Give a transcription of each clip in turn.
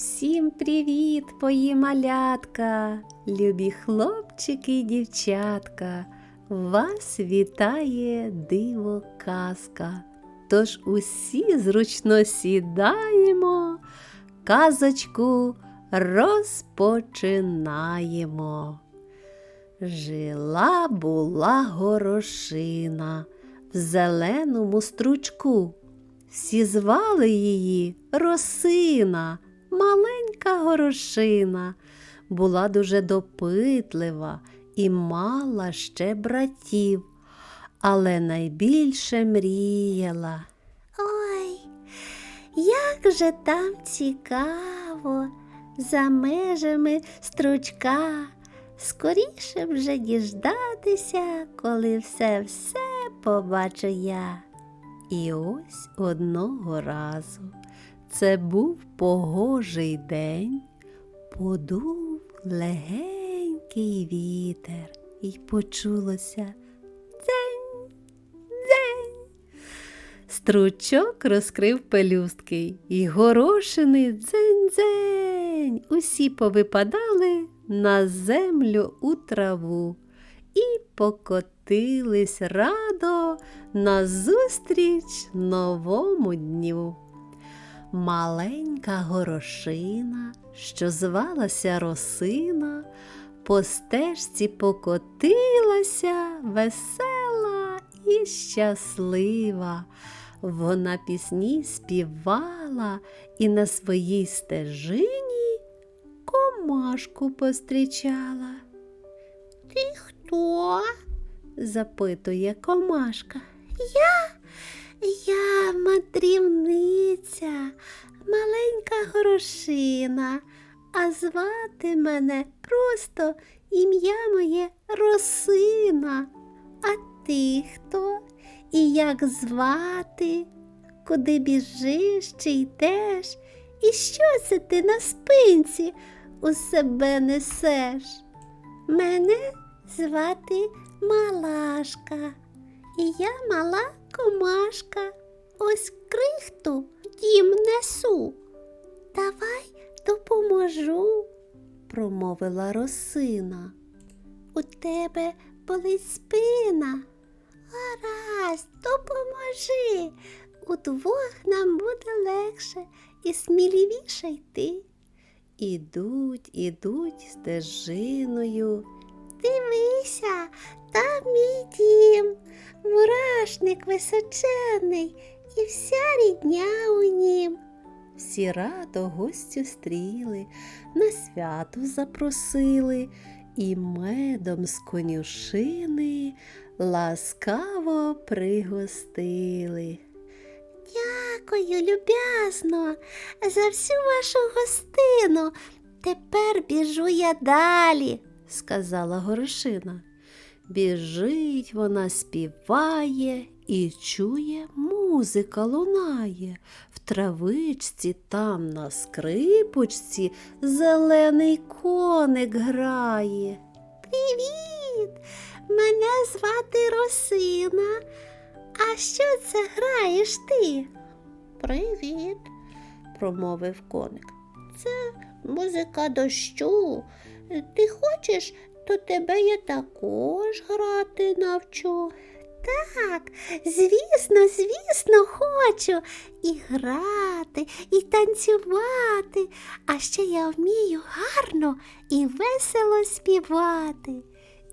Всім привіт, мої малятка, любі хлопчики і дівчатка. Вас вітає диво казка. Тож усі зручно сідаємо, казочку розпочинаємо. Жила була горошина в зеленому стручку. Всі звали її Росина, маленька горошина, була дуже допитлива і мала ще братів, але найбільше мріяла. Ой, як же там цікаво, за межами стручка. Скоріше вже діждатися, коли все все побачу я. І ось одного разу це був погожий день, подув легенький вітер, і почулося дзень, дзень. Стручок розкрив пелюстки, і горошини дзень-дзень. Усі повипадали на землю у траву і покотились радо назустріч новому дню. Маленька горошина, що звалася Росина, по стежці покотилася весела і щаслива. Вона пісні співала і на своїй стежині комашку пострічала. Ти хто? запитує комашка. Я, я мандрівниця, маленька горошина, а звати мене просто ім'я моє Росина. А ти хто? І як звати? Куди біжиш чи йдеш? І що це ти на спинці у себе несеш? Мене звати Малашка, і я мала комашка. Ось крихту дім несу. Давай допоможу, промовила росина. У тебе болить спина. Гаразд, допоможи. Удвох нам буде легше і сміливіше йти. Ідуть, ідуть стежиною. Дивися, мурашник височений і вся рідня у нім. Всі радо гостю стріли, на свято запросили і медом з конюшини ласкаво пригостили. Дякую, люб'язно, за всю вашу гостину. Тепер біжу я далі, сказала горошина. Біжить вона співає і чує, музика лунає. В травичці там на скрипочці зелений коник грає. Привіт! Мене звати Росина. А що це граєш ти? Привіт, промовив коник. Це музика дощу. Ти хочеш, то тебе я також грати навчу. Так, звісно, звісно, хочу і грати, і танцювати, а ще я вмію гарно і весело співати.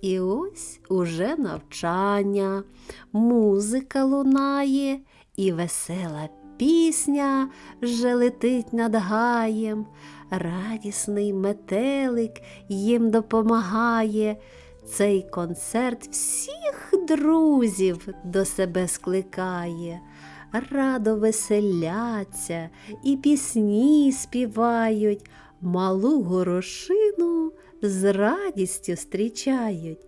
І ось уже навчання, музика лунає, і весела пісня вже летить над гаєм, радісний метелик їм допомагає. Цей концерт всіх друзів до себе скликає, радо веселяться і пісні співають, малу горошину з радістю зустрічають.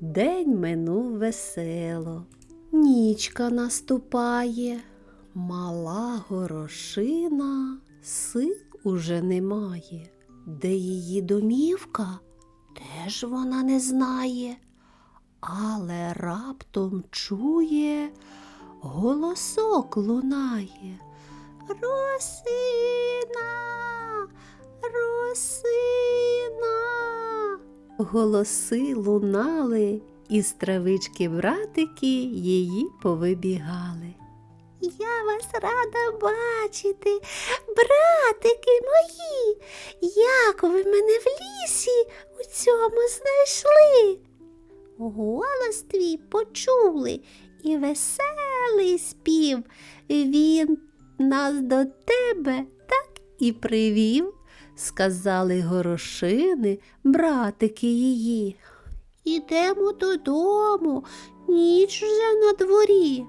День минув весело, нічка наступає, мала горошина сил уже немає, де її домівка теж вона не знає, але раптом чує, голосок лунає. Росина, росина. Голоси лунали, і з травички братики її повибігали. Я вас рада бачити, братики мої, як ви мене в лісі у цьому знайшли. Голос твій почули і веселий спів. Він нас до тебе так і привів, сказали горошини, братики її. Ідемо додому, ніч вже на дворі.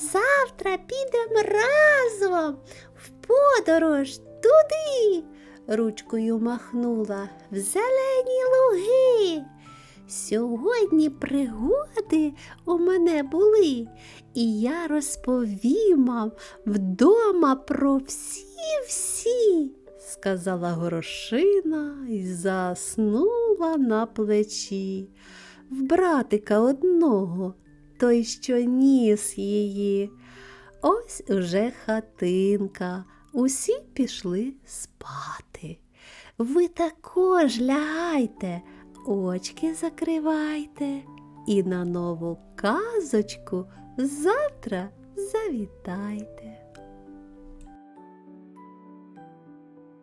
Завтра підемо разом в подорож туди, ручкою махнула в зелені луги. Сьогодні пригоди у мене були, і я розповім вдома про всі-всі, сказала горошина і заснула на плечі. В братика одного, той, що ніс її. Ось уже хатинка, усі пішли спати. Ви також лягайте, очки закривайте і на нову казочку завтра завітайте.